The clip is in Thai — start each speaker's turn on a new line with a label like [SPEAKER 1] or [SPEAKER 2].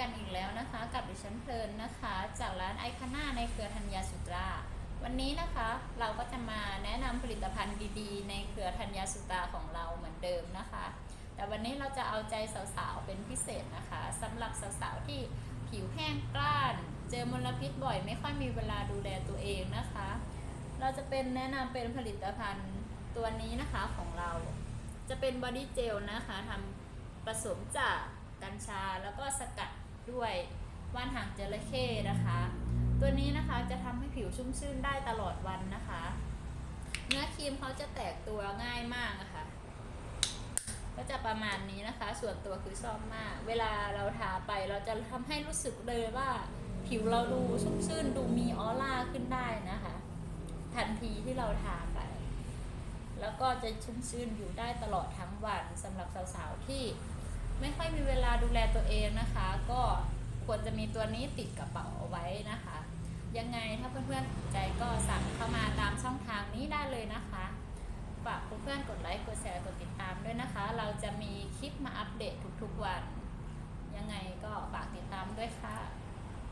[SPEAKER 1] กันอีกแล้วนะคะ กับดิฉันเพลินนะคะ จากร้านไอคาน่าในเครือธัญญาสุตรา วันนี้นะคะเราก็จะมาแนะนำผลิตภัณฑ์ดีๆ ในเครือธัญญาสุตราของเราเหมือนเดิมนะคะ แต่วันนี้เราจะเอาใจสาวๆเป็นพิเศษนะคะสำหรับสาวๆที่ผิวแห้งกร้าน เจอมลพิษบ่อยไม่ค่อยมีเวลาดูแลตัวเองนะคะ เราจะเป็นแนะนำเป็นผลิตภัณฑ์ตัวนี้นะคะของเรา จะเป็นบอดี้เจลนะคะทำผสมจากกัญชาแล้วก็สกัด ด้วยว่านหางจระเข้นะคะ ตัวนี้นะคะจะทำให้ผิวชุ่มชื่นได้ตลอดวันนะคะ เนื้อครีมเขาจะแตกตัวง่ายมากะค่ะ ก็จะประมาณนี้นะคะ ส่วนตัวคือชอบมาก เวลาเราทาไปเราจะทำให้รู้สึกเลยว่าผิวเราดูชุ่มชื่นดูมีออร่าขึ้นได้นะคะ ทันทีที่เราทาไป แล้วก็จะชุ่มชื่นอยู่ได้ตลอดทั้งวันสำหรับสาวๆที่ ดูแลตัวเองนะคะ ก็ควรจะมีตัวนี้ติดกระเป๋าเอาไว้นะคะ ยังไงถ้าเพื่อนๆสนใจก็สั่งเข้ามาตามช่องทางนี้ได้เลยนะคะฝากเพื่อนๆกดไลค์กดแชร์กดติดตามด้วยนะคะ เราจะมีคลิปมาอัปเดตทุกๆวัน ยังไงก็ฝากติด